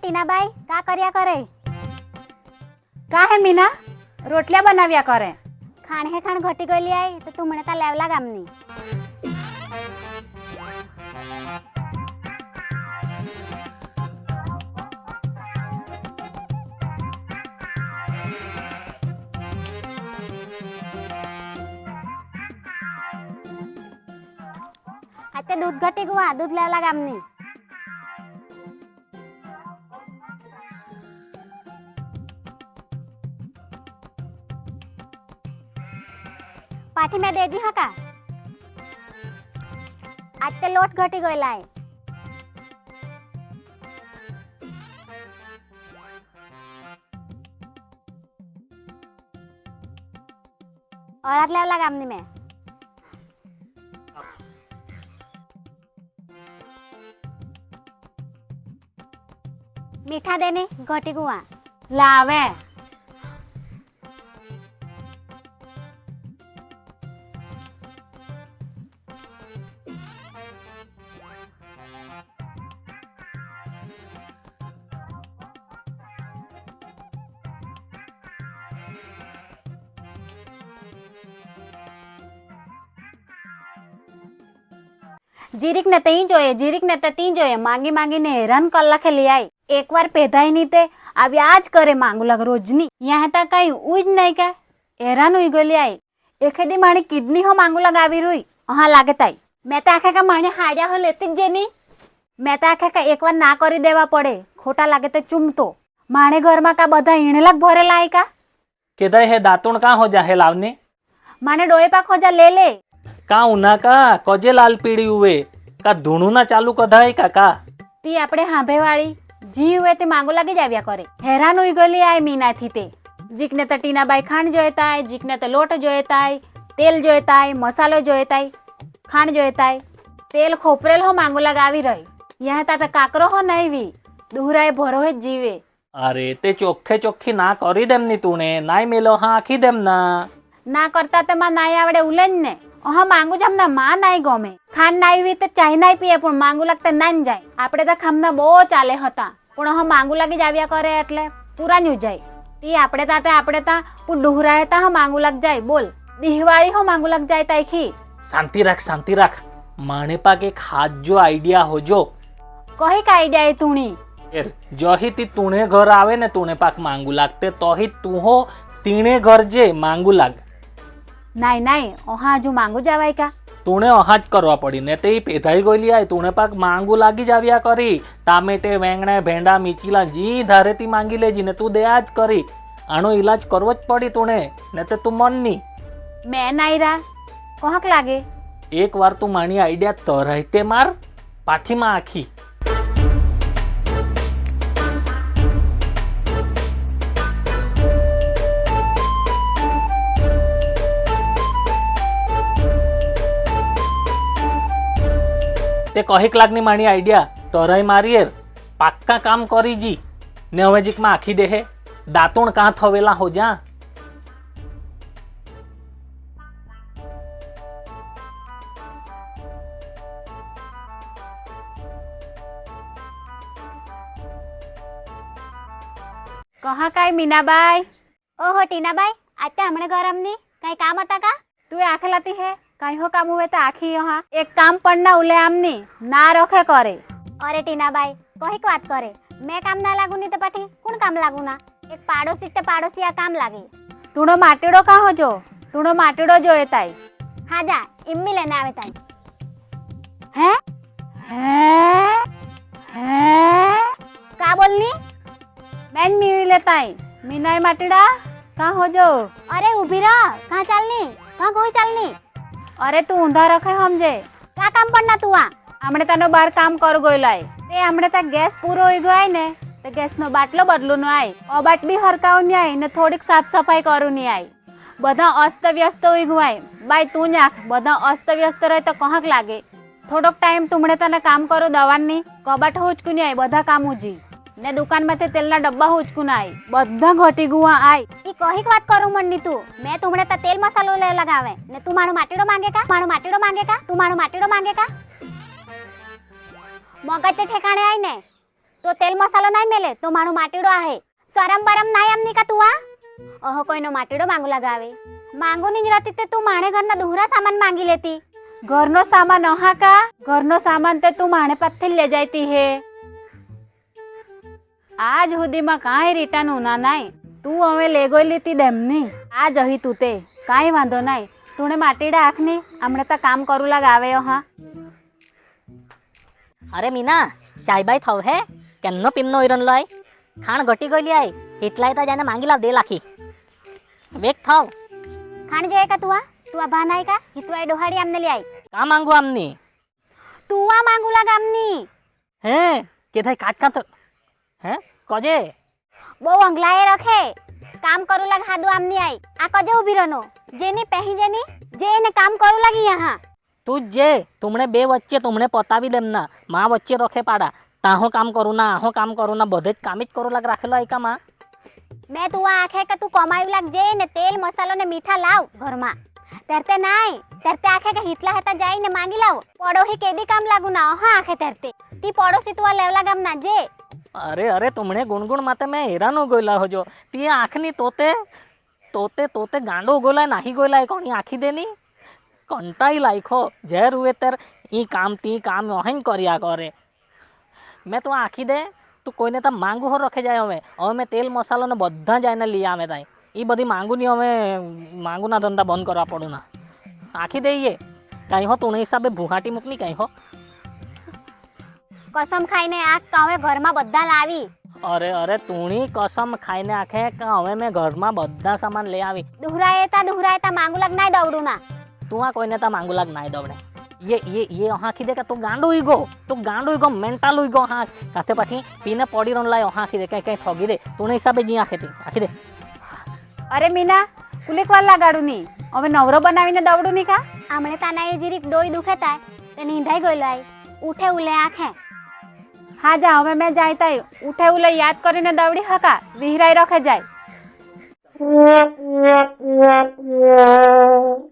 ટીનાબાઈ કા કર્યા કરે કા હે મીના રોટલા બનાવ્યા કરે ખાણ હે ખાણ ઘટી ગયેલી આઈ તો તું મને તા લેવલા ગામની આજે દૂધ ઘટી ગયું આ દૂધ લેવલા ગામની પાઠી મેં દેજી હકા આજ તે લોટ ઘટી ગયેલા એ અડદ લેવલા ગામની મેં મીઠા દેને ઘટી ગુવા લાવે જીરીક ને તઈ જોઈએ જીરીક ને તે તી જોઈએ માંગી માંગીને હેરાન કલાકે લઈ આવી એકવાર પેધાઈ ની તે આવ્યા જ કરે માંગુ લાગ રોજની યા હતા કઈ ઉજ નહીં કે હેરાન ઉઈ ગયેલી આઈ એખેદી માણી કિડની હો માંગુ લાગ આવી રૂઈ હા લાગે તાઈ મેં તો આખા કા માણે હાડ્યા હો લેતી જ જેની મેં તો આખા કા એકવાર ના કરી દેવા પડે ખોટા લાગે તે ચૂમતો માણે ઘરમાં કા બધા ઈણેલા જ ભરેલા આઈ કા કેદાય હે દાતુણ કાં હો જાહે લાવને માણે ડોએ પા ખોજા લે લે કાં ઉના કા? કજે લાલ પીળી ઉવે? કા ધૂણું ના ચાલુ કધાય કા કા? તી આપણે હાંભેવાળી. જી હોય તે માંગો લાગી જ આવ્યા કરે. હેરાન ઉઈ ગયેલી આય મીનાથી તે. જીકને તો ટીનાબાઈ ખાંડ જોઈતાય જીકને તો લોટ જોઈતાય તેલ જોઈતાય મસાલો જોઈતાય ખાંડ જોઈતાય તેલ ખોપરેલ હો માંગો લગાવી આવી રહી. યહાં તા કાકરો હો નહીવી દુહરાય ભરો જ જીવે. અરે તે ચોખ્ખે ચોખ્ખી ના કરી દેમની તુણે. નાય મેલો હા આખી દેમ ના ના કરતા તે માં નાય આવડે ઉલેન ને હા માંગુ જ હમણાં માં નાઈ ગમે. ખાંડ નાઈ તો ચાય નાઈ પીએ પણ માંગુ લાગતા ના જાય. આપણે તો ખામના બહુ ચાલે હતા. પણ હા માંગુ લાગી જ આવ્યા કરે એટલે પૂરા ન્યુ જાય તી આપણે તા તે આપણે તા પૂ ડુહરાએ તા હા માંગુ લાગ જાય. બોલ. દિહવાળી હો માંગુ લાગ જાય તાઈખી શાંતિ રાખ શાંતિ રાખ. માણે પાકે ખાજ જો આઈડિયા હોજો. કહી કા આઈડિયા એ તુણી? એર જોહી તી તુણે ઘર આવે ને તુણે પાક માંગુ લાગતે તોહી તું હો તીણે ઘર જે માંગુ લાગ. નાઈ નાઈ ઓહા હજુ માંગુ જવાય કા? તુણે અહા જ કરવા પડી ને તે પેધાઈ ગયેલી આય. તુણે પાક માંગુ લાગી જ આવ્યા કરી. ટામેટે વેંગણે ભેંડા મીચીલા જી ધારેથી માંગી લેજી ને તું દયા જ કરી. આનો ઈલાજ કરવો જ પડી તુણે ને તે તું મનની. મેં નાઈ રા કોહક લાગે? એક વાર તું માણી આઈડિયા તરાય તે માર. પાથીમાં આખી. તે કહેક લાગની માણી આઈડિયા તરાય મારીએ પાક્કા કામ કરી જી ને હવે જીકમાં આખી દેહે દાંતણ કાં થવેલા હો જા કહા કાઈ મીનાબાઈ ઓહો ટીનાબાઈ આજ તે હમણે ઘર અમની કઈ કામ હતા કા તું આખે લાતી હે કઈ હો કામ હોય તો આખી હા એક કામ પણ ના ઉલે આમની ના રખે કરે. અરે ટીનાબાઈ કહીક વાત કરે. મેં કામ ના લાગુ ની તો પછી કોણ કામ લાગુ ના? એક પાડોશી તે પાડોશી આ કામ લાગે. તુણો માટેડો કા હોજો તુણો માટેડો જોએ તાઈ હા જા ઇમ્મી લેને આવે તાઈ હે? હે? હે? કા બોલની મેન મીવી લેતાઈ મીનાય માટેડા? કા હોજો અરે ઊભી રહ કા ચાલની? કા કોઈ ચાલની? અરે તું ઊંધા રખે સમજે? કા કામ પણ ના તું આ? હમણે તને બાર કામ કરું ગયેલાય તે હમણે તા ગેસ પૂરો હોઈ ગયો ને તો ગેસનો બાટલો બદલું નો આય. અબાટ બી હરકાવની આય ને થોડીક સાફ સફાઈ કરું ની આય. બધા અસ્ત વ્યસ્ત હોઈ ગવાય બાય તું નાખ બધા અસ્ત વ્યસ્ત રહે તો કહક લાગે? થોડોક ટાઈમ તુમણે તને કામ કરો દવાની કબાટ કુ ની આય બધા કામ ઉજી. ને દુકાનમાંથી તેલના ડબ્બા હુંચકું ના આય બધા ઘટી ગુવા આય. ઈ કહીક વાત કરું મંડી તું. મેં તુમણે તા તેલ મસાલો લે લગાવે. ને તું મારો માટીડો માંગે કા? મારો માટીડો માંગે કા? તું મારો માટીડો માંગે કા? મગજ તે ઠેકાણે આય ને. તો તેલ મસાલો નહીં મેલે તો મારો માટીડો આહે. શરમ બરમ નહીં એમની કા તું આ? ઓહો કોઈનો માટીડો માંગુ લગાવે. માંગુ નહીં રહેતી તે તું માણે ઘરના દુહરા સામાન માંગી લેતી. ઘરનો સામાન અહા કા? ઘરનો સામાન તે તું માણે પાસથી જ લે જાયતી હે. આજ સુધીમાં કાંઈ રીટાનું ના નાય. તું હવે લે ગયેલી તી દેમની આજ અહી તું તે. કાંઈ વાંધો નાય. તુણે માટીડા આંખની? હમણાં તો કામ કરું લાગ આવે હા? અરે મીના ચાય બાય થવ હે? કેમનો પીમનો ઈરન લય. ખાણ ઘટી ગયેલી આય એટલાય તો જાને માંગી લાવ દે લાખી. વેક થવ. ખાણ જોઈએ કા તું આ તું આ ભા નાઈ કા હિતવાય ડોહાડી આમને લઈ આય કા માંગુ આમની? તું આ માંગુ લાગ આમની? હે? કે થાય કાટ કાટ હે કોજે બહુ અંગલાએ રખે કામ કરું લાગ હાદુ આમની આઈ આ કજે ઉભી રનો જેની પહેી જેની જે એને કામ કરું લાગી યહાં તું જ જે તુમણે બે વચ્ચે તુમણે પતાવી દેમ ના માં વચ્ચે રખે પાડા તાહો કામ કરું ના આહો કામ કરું ના બધે જ કામ જ કરું લાગ રાખેલો આયકા માં મેં તું આ આખે કે તું કમાયું લાગ જે ને તેલ મસાલો ને મીઠા લાવ ઘરમાં તેરતે નાય તેરતે આખે કે હિતલા હેતા જાઈને માંગી લાવ પડોહી કેદી કામ લાગુ ના હા આખે તેરતે તી પડોશી તું આ લેવલા ગામ ના જે અરે અરે તુમણે ગુણગુણ માતે મેં હેરાનો ગોયલા હોજો તી આંખની તોતે તોતે તોતે ગાંડો ગોલાય નાહી ગોયલા કોની આખી દેની કંટાઈ લાયખો ઝેર હુએ તેર ઈ કામ તી કામ ઓહેન કર્યા કરે મેં તો આખી દે તું કોઈને તો માંગુ હો રખે જાય હવે હવે મેં તેલ મસાલો ને બધા જઈને લઈ આવે તાઈ એ બધી માંગુની હવે માંગુના ધંધા બંધ કરવા પડું ના આખી દઈએ કાંઈ હો તું હિસાબે ભૂહાટી મૂકની કાંઈ હો કસમ ખાઈને આ કાવે ઘરમાં બધા લાવી અરે અરે તુણી કસમ ખાઈને આખે કે હવે મેં ઘરમાં બધા સામાન લઈ આવી દુહરાએ તા દુહરાએ તા માંગુ લાગ નાય દવડું ના તું આ કોઈને તા માંગુ લાગ નાય દવડે ये ये ये हाखी दे का तू गांडो ईगो तू गांडो ईगो मेंटल ईगो हाथ काते पाठी पीने पड़ी रन लायो हाखी दे कहीं कहीं ठगी दे तूने हिसाबे जी आखे ती आखी दे અરે મીના કુલીક વાર લાગાડું ની હવે નવરો બનાવીને દવડું ની કા આમણે તાના એ જીરીક ડોઈ દુખે તા તે નીંદાઈ ગયેલો આઈ ઉઠે ઉલે આંખે હા, જા, હવે મેં જાય તાય ઉઠે લઈ યાદ કરીને દવડી હકા. વિહરાઈ રખે જાય.